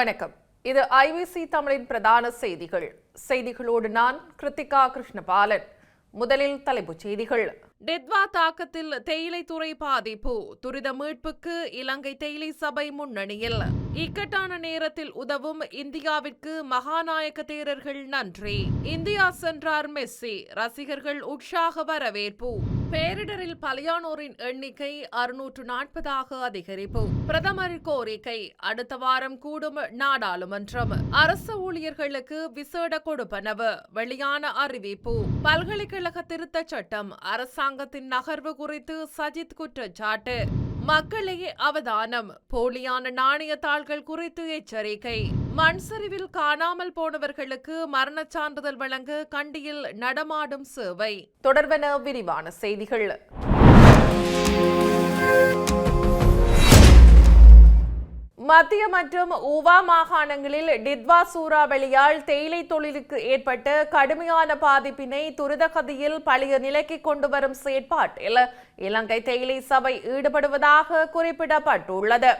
வணக்கம். இது ஐவிசி தமிழின் பிரதான செய்திகள். செய்திகளோடு நான் கிருத்திகா கிருஷ்ணபாலன். முதலில் தலைப்புச் செய்திகள். டெத்வா தாக்கத்தில் தேயிலை துறை பாதிப்பு. துரித மீட்புக்கு இலங்கை தேயிலை சபை முன்னணியில். இக்கட்டான நேரத்தில் உதவும் இந்தியாவிற்கு மகாநாயக தேரர்கள் நன்றி. இந்தியா சென்றார் மெஸ்ஸி. ரசிகர்கள் உற்சாக வரவேற்பு. பேரிடரில் பலியானோரின் எண்ணிக்கை அறுநூற்று நாற்பதாக அதிகரிப்பு. பிரதமர் கோரிக்கை அடுத்த வாரம் கூடும் நாடாளுமன்றம். அரசு ஊழியர்களுக்கு விசேட கொடுப்பனவு. வெளியான அறிவிப்பு. பல்கலைக்கழக திருத்தச் சட்டம் அரசாங்க அரசாங்கத்தின் நகர்வு குறித்து சஜித் குற்றச்சாட்டு. மக்களே அவதானம். போலியான நாணய தாள்கள் குறித்து எச்சரிக்கை. மண் சரிவில் காணாமல் போனவர்களுக்கு மரணச் சான்றிதழ் வழங்க கண்டியில் நடமாடும் சேவை. தொடர்பென விரிவான செய்திகள். மத்திய மற்றும் உவா மாகாணங்களில் டித்வா சூறாவளியால் தேயிலை தொழிலுக்கு ஏற்பட்ட கடுமையான பாதிப்பினை துரிதகதியில் பழைய நிலைக்கு கொண்டு வரும் செயற்பாட்டில் இலங்கை தேயிலை சபை ஈடுபடுவதாக குறிப்பிடப்பட்டுள்ளது.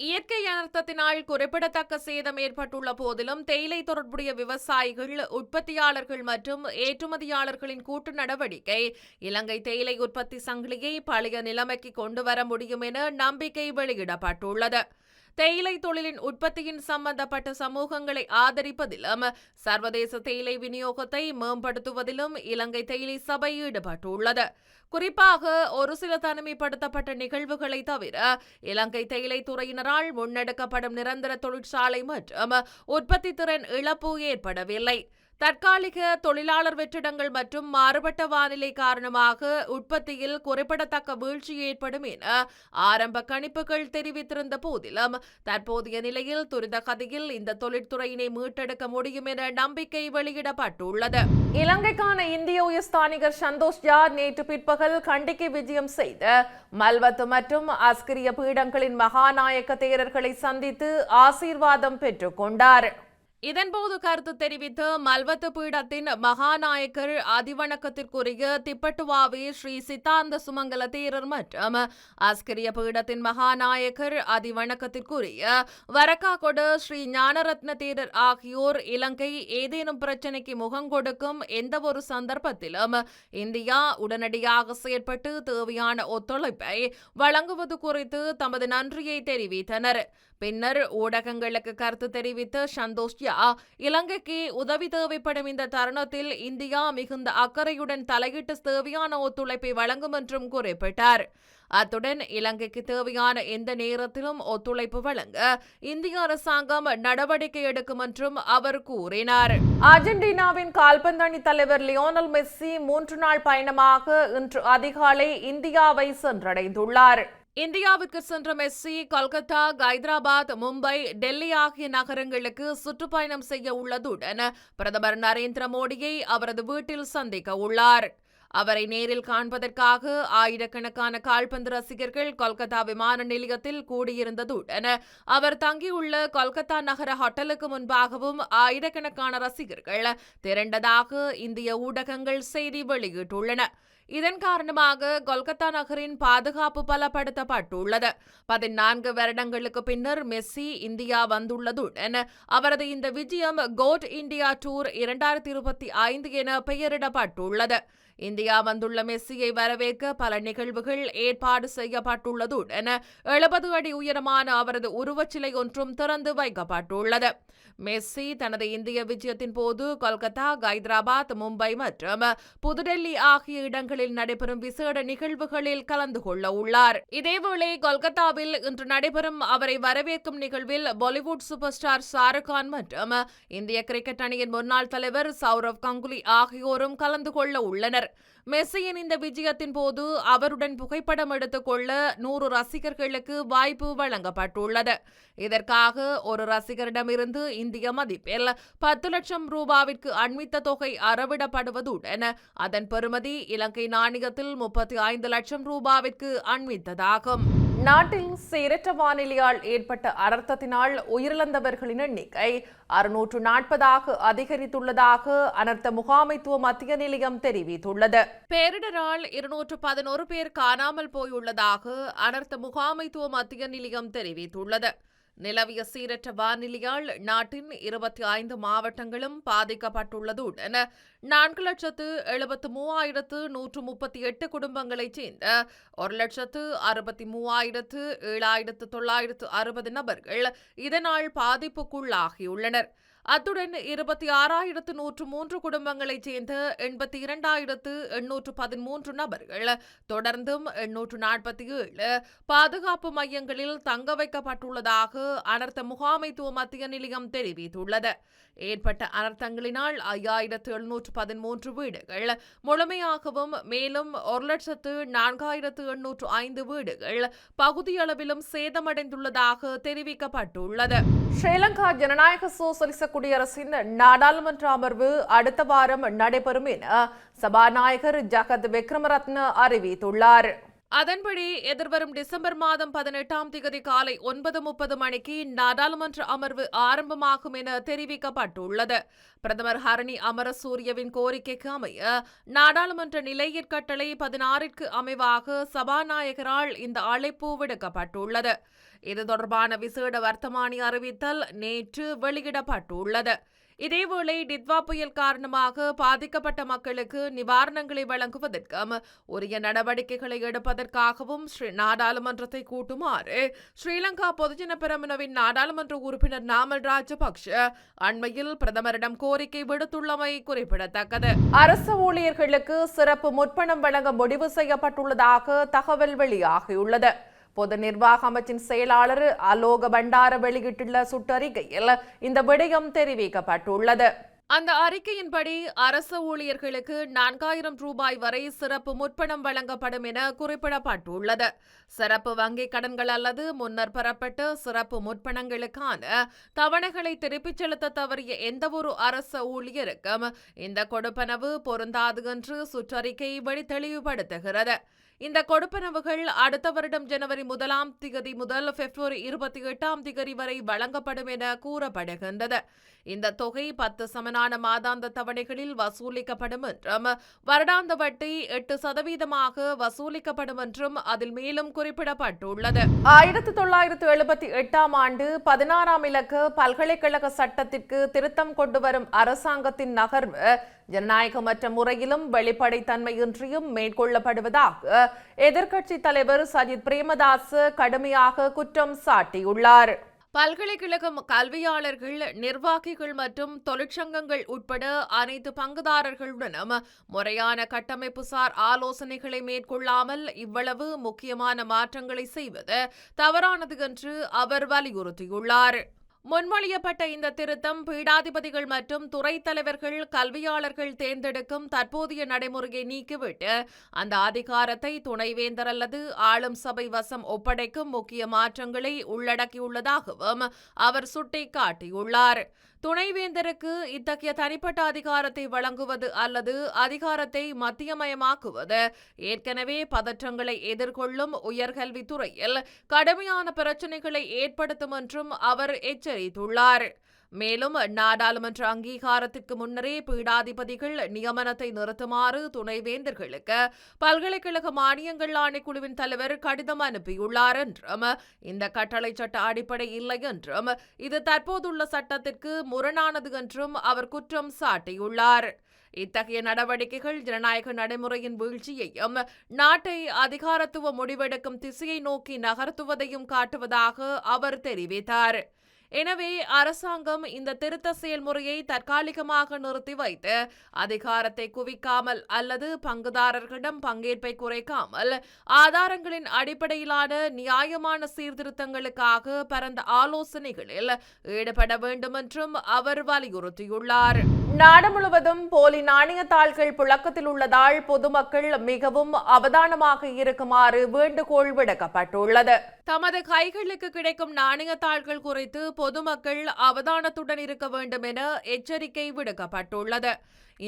இயற்கை அனர்த்தத்தினால் குறிப்பிடத்தக்க சேதம் ஏற்பட்டுள்ள போதிலும் தேயிலை தொடர்புடைய விவசாயிகள் உற்பத்தியாளர்கள் மற்றும் ஏற்றுமதியாளர்களின் கூட்டு நடவடிக்கை இலங்கை தேயிலை உற்பத்தி சங்கிலியை பழைய நிலைமைக்கு கொண்டு வர முடியும் என நம்பிக்கை வெளியிடப்பட்டுள்ளது. தேயிலை தொழிலின் உற்பத்தியின் சம்பந்தப்பட்ட சமூகங்களை ஆதரிப்பதிலும் சர்வதேச தேயிலை விநியோகத்தை மேம்படுத்துவதிலும் இலங்கை தேயிலை சபை ஈடுபட்டுள்ளது. குறிப்பாக ஒரு சில தனிமைப்படுத்தப்பட்ட நிகழ்வுகளை தவிர இலங்கை தேயிலை துறையினரால் முன்னெடுக்கப்படும் நிரந்தர தொழிற்சாலை மற்றும் உற்பத்தி திறன் இழப்பு ஏற்படவில்லை. தற்காலிக தொழிலாளர் வெற்றிடங்கள் மற்றும் மாறுபட்ட வானிலை காரணமாக உற்பத்தியில் குறிப்பிடத்தக்க வீழ்ச்சி ஏற்படும் என ஆரம்ப கணிப்புகள் தெரிவித்திருந்த போதிலும் தற்போதைய நிலையில் துரித கதையில் இந்த தொழிற்துறையினை மீட்டெடுக்க முடியும் என நம்பிக்கை வெளியிடப்பட்டுள்ளது. இலங்கைக்கான இந்திய உயர்ஸ்தானிகர் சந்தோஷ் ஜா நேற்று பிற்பகல் கண்டிக்கு விஜயம் செய்த மல்வத்து மற்றும் அஸ்கிரிய பீடங்களின் மகாநாயக்க தேரர்களை சந்தித்து ஆசீர்வாதம் பெற்றுக்கொண்டார் இதன்போது கருத்து தெரிவித்து மல்வத்து பீடத்தின் மகாநாயக்கர் அதிவணக்கத்திற்குரிய திப்பட்டுவாவே ஸ்ரீ சித்தாந்த சுமங்கல தீரர் மற்றும் ஆஸ்கிரிய பீடத்தின் மகாநாயக்கர் அதிவணக்கத்திற்குரிய வரக்காகொடு ஸ்ரீ ஞானரத்ன தேரர் ஆகியோர் இலங்கை ஏதேனும் பிரச்சினைக்கு முகம் கொடுக்கும் எந்தவொரு சந்தர்ப்பத்திலும் இந்தியா உடனடியாக செயற்பட்டு தேவையான ஒத்துழைப்பை வழங்குவது குறித்து தமது நன்றியை தெரிவித்தனர். பின்னர் ஊடகங்களுக்கு கருத்து தெரிவித்த சந்தோஷ்யா இலங்கைக்கு உதவி தேவைப்படும் இந்த தருணத்தில் இந்தியா மிகுந்த அக்கறையுடன் தலையிட்டு தேவையான ஒத்துழைப்பை வழங்கும் என்றும் குறிப்பிட்டார். அத்துடன் இலங்கைக்கு தேவையான எந்த நேரத்திலும் ஒத்துழைப்பு வழங்க இந்திய அரசாங்கம் நடவடிக்கை எடுக்கும் என்றும் அவர் கூறினார். அர்ஜென்டினாவின் கால்பந்து தலைவர் லியோனல் மெஸ்ஸி மூன்று நாள் பயணமாக இன்று அதிகாலை இந்தியாவை சென்றடைந்துள்ளார். இந்தியாவிற்கு சென்ற மெஸ்ஸி கொல்கத்தா ஹைதராபாத் மும்பை டெல்லி ஆகிய நகரங்களுக்கு சுற்றுப்பயணம் செய்ய உள்ளதுடன் பிரதமர் நரேந்திர மோடியை அவரது வீட்டில் சந்திக்க உள்ளார். அவரை நேரில் காண்பதற்காக ஆயிரக்கணக்கான கால்பந்து ரசிகர்கள் கொல்கத்தா விமான நிலையத்தில் கூடியிருந்ததுடன் அவர் தங்கியுள்ள கொல்கத்தா நகர ஹோட்டலுக்கு முன்பாகவும் ஆயிரக்கணக்கான ரசிகர்கள் திரண்டதாக இந்திய ஊடகங்கள் செய்தி வெளியிட்டுள்ளன. இதன் காரணமாக கொல்கத்தா நகரின் பாதுகாப்பு பலப்படுத்தப்பட்டுள்ளது. பதினான்கு வருடங்களுக்கு பின்னர் மெஸ்ஸி இந்தியா வந்துள்ளதுடன் அவரது இந்த விஜயம் கோட் இந்தியா டூர் இரண்டாயிரத்தி இருபத்தி ஐந்து என பெயரிடப்பட்டுள்ளது. இந்தியா வந்துள்ள மெஸ்ஸியை வரவேற்க பல நிகழ்வுகள் ஏற்பாடு செய்யப்பட்டுள்ளதுடன் எழுபது அடி உயரமான அவரது உருவச்சிலை ஒன்றும் திறந்து வைக்கப்பட்டுள்ளது. மெஸ்ஸி தனது இந்திய விஜயத்தின் போது கொல்கத்தா ஹைதராபாத் மும்பை மற்றும் புதுடெல்லி ஆகிய இடங்களில் நடைபெறும் விசேட நிகழ்வுகளில் கலந்து கொள்ள உள்ளார். இதேவேளை கொல்கத்தாவில் இன்று நடைபெறும் அவரை வரவேற்கும் நிகழ்வில் பாலிவுட் சூப்பர் ஸ்டார் ஷாருக்கான் மற்றும் இந்திய கிரிக்கெட் அணியின் முன்னாள் தலைவர் சௌரவ் கங்குலி ஆகியோரும் கலந்து கொள்ள உள்ளனர். மெஸ்ஸியின் இந்த விஜயத்தின் போது அவருடன் புகைப்படம் எடுத்துக்கொள்ள நூறு ரசிகர்களுக்கு வாய்ப்பு வழங்கப்பட்டுள்ளது. இதற்காக ஒரு ரசிகரிடமிருந்து இந்திய மதிப்பில் பத்து லட்சம் ரூபாவிற்கு அண்மித்த தொகை அறவிடப்படுவதுடன் அதன் பெறுமதி இலங்கை நாணயத்தில் முப்பத்தி ஐந்து லட்சம் ரூபாவிற்கு அண்மித்ததாகும். நாட்டில் சீரற்ற வானிலையால் ஏற்பட்ட அனர்த்தத்தினால் உயிரிழந்தவர்களின் எண்ணிக்கை அறுநூற்று நாற்பதாக அதிகரித்துள்ளதாக அனர்த்த முகாமைத்துவ மத்திய நிலையம் தெரிவித்துள்ளது. பேரிடரால் இருநூற்று பதினோரு பேர் காணாமல் போயுள்ளதாக அனர்த்த முகாமைத்துவ மத்திய நிலையம் தெரிவித்துள்ளது. நிலவிய சீரற்ற வானிலையால் நாட்டின் இருபத்தி ஐந்து மாவட்டங்களும் பாதிக்கப்பட்டுள்ளதுடன் நான்கு லட்சத்து எழுபத்து மூவாயிரத்து நூற்று முப்பத்தி எட்டு குடும்பங்களைச் சேர்ந்த ஒரு லட்சத்து அறுபத்தி மூவாயிரத்து ஏழாயிரத்து தொள்ளாயிரத்து அறுபது நபர்கள் இதனால் பாதிப்புக்குள்ளாகியுள்ளனர். அத்துடன் இருபத்தி ஆறாயிரத்து நூற்று மூன்று குடும்பங்களைச் சேர்ந்த எண்பத்தி இரண்டாயிரத்து எண்ணூற்று பதிமூன்று நபர்கள் தொடர்ந்தும் எண்ணூற்று நாற்பத்தி ஏழு பாதுகாப்பு மையங்களில் தங்க வைக்கப்பட்டுள்ளதாக அனர்த்த முகாமைத்துவ மத்திய நிலையம் தெரிவித்துள்ளது. ஏற்பட்ட அனர்த்தங்களினால் ஐயாயிரத்து எழுநூற்று பதிமூன்று வீடுகள் முழுமையாகவும் மேலும் ஒரு லட்சத்து நான்காயிரத்து எண்ணூற்று ஐந்து வீடுகள் பகுதியளவிலும் சேதமடைந்துள்ளதாக தெரிவிக்கப்பட்டுள்ளது. ஸ்ரீலங்கா ஜனநாயக சோசலிச குடியரசின் நாடாளுமன்ற அமர்வு அடுத்த வாரம் நடைபெறும் என சபாநாயகர் ஜகத் விக்ரமரத்ன அறிவித்துள்ளார். அதன்படி எதிர்வரும் டிசம்பர் மாதம் பதினெட்டாம் தேதி காலை ஒன்பது முப்பது மணிக்கு நாடாளுமன்ற அமர்வு ஆரம்பமாகும் என தெரிவிக்கப்பட்டுள்ளது. பிரதமர் ஹரணி அமரசூரியவின் கோரிக்கைக்கு அமைய நாடாளுமன்ற நிலையிற்கட்டளை பதினாறிற்கு அமைவாக சபாநாயகரால் இந்த அழைப்பு விடுக்கப்பட்டுள்ளது. இது தொடர்பான விசேட வர்த்தமானி அறிவித்தல் நேற்று வெளியிடப்பட்டுள்ளது. இதேவேளை டித்வா புயல் காரணமாக பாதிக்கப்பட்ட மக்களுக்கு நிவாரணங்களை வழங்குவதற்கும் உரிய நடவடிக்கைகளை எடுப்பதற்காகவும் ஸ்ரீ நாடாளுமன்றத்தை கூட்டுமாறு ஸ்ரீலங்கா பொதுஜன பெரமுனவின் நாடாளுமன்ற உறுப்பினர் நாமல் ராஜபக்ஷ அண்மையில் பிரதமரிடம் கோரிக்கை விடுத்துள்ளமை குறிப்பிடத்தக்கது. அரசு ஊழியர்களுக்கு சிறப்பு முற்பணம் வழங்க முடிவு செய்யப்பட்டுள்ளதாக தகவல் வெளியாகியுள்ளது. பொது நிர்வாக அமைச்சின் செயலாளர் அலோக பண்டார வெளியிட்டுள்ள சுற்றறிக்கையில் இந்த விடயம் தெரிவிக்கப்பட்டுள்ளது. அந்த அறிக்கையின்படி அரசு ஊழியர்களுக்கு நான்காயிரம் ரூபாய் வரை சிறப்பு முற்பணம் வழங்கப்படும் என குறிப்பிடப்பட்டுள்ளது. சிறப்பு வங்கிக் கடன்கள் அல்லது முன்னர் பெறப்பட்ட சிறப்பு முற்பணங்களுக்கான தவணைகளை திருப்பிச் செலுத்த தவறிய எந்தவொரு அரசு ஊழியருக்கும் இந்த கொடுப்பனவு பொருந்தாது என்று சுற்றறிக்கை வழி தெளிவுபடுத்துகிறது. இந்த கொடுப்பனவுகள் அடுத்த வருடம் ஜனவரி முதலாம் திகதி முதல் பிப்ரவரி இருபத்தி எட்டாம் திகதி வரை வழங்கப்படும் என கூறப்படுகின்றது. இந்த தொகை பத்து சமனான மாதாந்த தவணைகளில் வசூலிக்கப்படும் என்றும் வருடாந்த வட்டி எட்டு சதவீதமாக வசூலிக்கப்படும் என்றும் அதில் மேலும் குறிப்பிடப்பட்டுள்ளது. ஆயிரத்தி தொள்ளாயிரத்து எழுபத்தி எட்டாம் ஆண்டு பதினாறாம் இலக்கு பல்கலைக்கழக சட்டத்திற்கு திருத்தம் கொண்டு வரும் அரசாங்கத்தின் நகர்வு ஜனநாயகமற்ற முறையிலும் வெளிப்படைத்தன்மையின்றியும் மேற்கொள்ளப்படுவதாக எதிர்க்கட்சி தலைவர் சஜித் பிரேமதாஸ் கடுமையாக குற்றம் சாட்டியுள்ளார். பல்கலைக்கழக கல்வியாளர்கள் நிர்வாகிகள் மற்றும் தொழிற்சங்கங்கள் உட்பட அனைத்து பங்குதாரர்களுடனும் முறையான கட்டமைப்புசார் ஆலோசனைகளை மேற்கொள்ளாமல் இவ்வளவு முக்கியமான மாற்றங்களை செய்வது தவறானது என்று அவர் வலியுறுத்தியுள்ளார். முன்மொழியப்பட்ட இந்த திருத்தம் பீடாதிபதிகள் மற்றும் துறை தலைவர்கள் கல்வியாளர்கள் தேர்ந்தெடுக்கும் தற்போதைய நடைமுறையை நீக்கிவிட்டு அந்த அதிகாரத்தை துணைவேந்தர் அல்லது ஆளும் சபை வசம் ஒப்படைக்கும் முக்கிய மாற்றங்களை உள்ளடக்கியுள்ளதாகவும் அவர் சுட்டிக்காட்டியுள்ளார். துணைவேந்தருக்கு இத்தகைய தனிப்பட்ட அதிகாரத்தை வழங்குவது அல்லது அதிகாரத்தை மத்தியமயமாக்குவது. ஏற்கனவே பதற்றங்களை எதிர்கொள்ளும் உயர்கல்வித்துறையில் கடுமையான பிரச்சினைகளை ஏற்படுத்தும் என்றும் அவர் எச்சரித்துள்ளார். மேலும் நாடாளுமன்ற அங்கீகாரத்திற்கு முன்னரே பீடாதிபதிகள் நியமனத்தை நிறுத்துமாறு துணைவேந்தர்களுக்கு பல்கலைக்கழக மானியங்கள் ஆணைக்குழுவின் தலைவர் கடிதம் அனுப்பியுள்ளார் என்றும் இந்த கட்டளை சட்ட அடிப்படை இல்லை என்றும் இது தற்போதுள்ள சட்டத்திற்கு முரணானது என்றும் அவர் குற்றம் சாட்டியுள்ளார். இத்தகைய நடவடிக்கைகள் ஜனநாயக நடைமுறையின் வீழ்ச்சியையும் நாட்டை அதிகாரத்துவ முடிவெடுக்கும் திசையை நோக்கி நகர்த்துவதையும் காட்டுவதாக அவர் தெரிவித்தார். எனவே அரசாங்கம் இந்த திருத்த செயல்முறையை தற்காலிகமாக நிறுத்தி வைத்து அதிகாரத்தை குவிக்காமல் அல்லது பங்குதாரர்களிடம் பங்கேற்பை குறைக்காமல் ஆதாரங்களின் அடிப்படையிலான நியாயமான சீர்திருத்தங்களுக்காக பரந்த ஆலோசனைகளில் ஈடுபட வேண்டும் என்றும் அவர் வலியுறுத்தியுள்ளார். நாடு முழுவதும் போலி நாணயத்தாள்கள் புழக்கத்தில் உள்ளதால் பொதுமக்கள் மிகவும் அவதானமாக இருக்குமாறு வேண்டுகோள் விடுக்கப்பட்டுள்ளது. தமது கைகளுக்கு கிடைக்கும் நாணயத்தாள்கள் குறித்து பொதுமக்கள் அவதானத்துடன் இருக்க வேண்டும் என எச்சரிக்கை விடுக்கப்பட்டுள்ளது.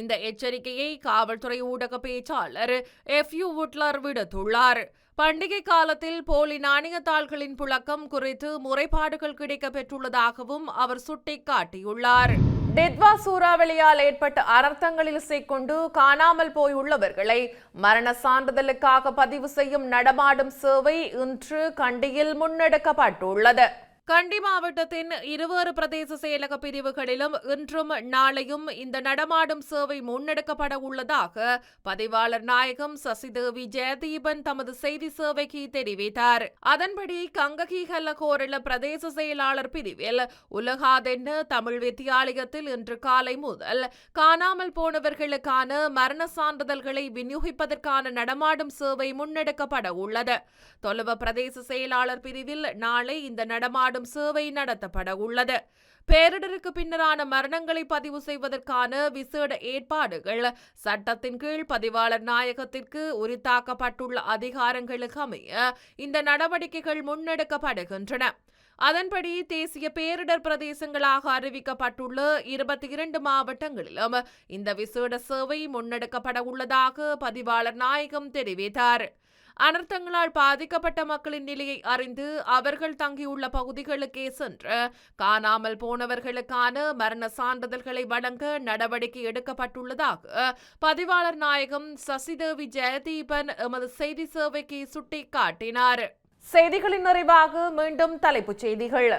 இந்த எச்சரிக்கையை காவல்துறை ஊடக பேச்சாளர் எஃப் யூ வுட்லர் விடுத்துள்ளார். பண்டிகை காலத்தில் போலி நாணயத்தாள்களின் புழக்கம் குறித்து முறைப்பாடுகள் கிடைக்கப்பெற்றுள்ளதாகவும் அவர் சுட்டிக்காட்டியுள்ளார். டெத்வா சூறாவளியால் ஏற்பட்ட அனர்த்தங்களில் சிக்கொண்டு காணாமல் போயுள்ளவர்களை மரண சான்றிதழுக்காக பதிவு செய்யும் நடமாடும் சேவை இன்று கண்டியில் முன்னெடுக்கப்பட்டுள்ளது. கண்டி மாவட்டத்தின் இருவேறு பிரதேச செயலக பிரிவுகளிலும் இன்றும் நாளையும் இந்த நடமாடும் சேவை முன்னெடுக்கப்பட உள்ளதாக பதிவாளர் நாயகம் சசிதேவி ஜெயதீபன் தமது செய்தி சேவைக்கு தெரிவித்தார். அதன்படி கங்ககி கோரள பிரதேச செயலாளர் பிரிவில் உலகாதென்ன தமிழ் வித்தியாலயத்தில் இன்று காலை முதல் காணாமல் போனவர்களுக்கான மரண சான்றிதழ்களை விநியோகிப்பதற்கான நடமாடும் சேவை முன்னெடுக்கப்பட உள்ளது. தொலவ பிரதேச செயலாளர் பிரிவில் நாளை இந்த நடமாடும் சேவை நடத்தப்பட உள்ளது. பேரிடருக்கு பின்னரான மரணங்களை பதிவு செய்வதற்கான விசேட ஏற்பாடுகள் சட்டத்தின் கீழ் பதிவாளர் நாயகத்திற்கு உரித்தாக்கப்பட்டுள்ள அதிகாரங்களுக்கு அமைய இந்த நடவடிக்கைகள் முன்னெடுக்கப்படுகின்றன. அதன்படி தேசிய பேரிடர் பிரதேசங்களாக அறிவிக்கப்பட்டுள்ள இருபத்தி இரண்டு மாவட்டங்களிலும் இந்த விசேட சேவை முன்னெடுக்கப்பட உள்ளதாக பதிவாளர் நாயகம் தெரிவித்தார். அனர்த்தங்களால் பாதிக்கப்பட்ட மக்களின் நிலையை அறிந்து அவர்கள் தங்கியுள்ள பகுதிகளுக்கே சென்று காணாமல் போனவர்களுக்கான மரண சான்றிதழ்களை வழங்க நடவடிக்கை எடுக்கப்பட்டுள்ளதாக பதிவாளர் நாயகம் சசிதேவி ஜெயதீபன் எமது செய்தி சேவைக்கு சுட்டிக்காட்டினார். செய்திகளின் நிறைவாக மீண்டும் தலைப்புச் செய்திகள்.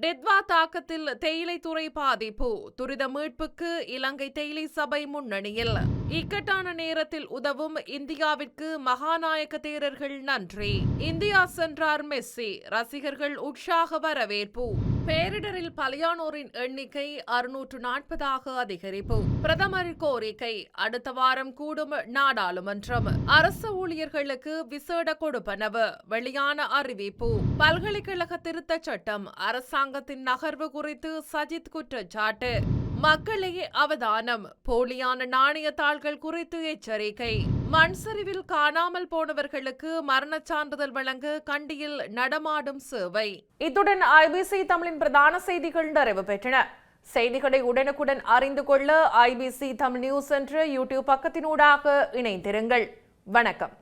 டெத்வா தாக்கத்தில் தேயிலை துறை பாதிப்பு. துரித மீட்புக்கு இலங்கை தேயிலை சபை முன்னணியில். இக்கட்டான நேரத்தில் உதவும் இந்தியாவிற்கு மகாநாயக தேரர்கள் நன்றி. இந்தியா சென்றார் மெஸ்ஸி. ரசிகர்கள் உற்சாக வரவேற்பு. பேரிடரில் பலியானோரின் எண்ணிக்கை அறுநூற்று நாற்பதாக அதிகரிப்பு. பிரதமர் கோரிக்கை அடுத்த வாரம் கூடும் நாடாளுமன்றம். அரசு ஊழியர்களுக்கு விசேட கொடுப்பனவு. வெளியான அறிவிப்பு. பல்கலைக்கழக திருத்தச் சட்டம் அரசாங்கத்தின் நகர்வு குறித்து சஜித் குற்றச்சாட்டு. மக்களே அவதானம். போலியான நாணயத்தாள்கள் குறித்து எச்சரிக்கை. மண் சரிவில் காணாமல் போனவர்களுக்கு மரணச் சான்றிதழ் வழங்க கண்டியில் நடமாடும் சேவை. இத்துடன் ஐபிசி தமிழின் பிரதான செய்திகள் நிறைவு பெற்றன. செய்திகளை உடனுக்குடன் அறிந்து கொள்ள ஐபிசி தமிழ் நியூஸ் என்ற யூடியூப் பக்கத்தினூடாக இணைந்திருங்கள். வணக்கம்.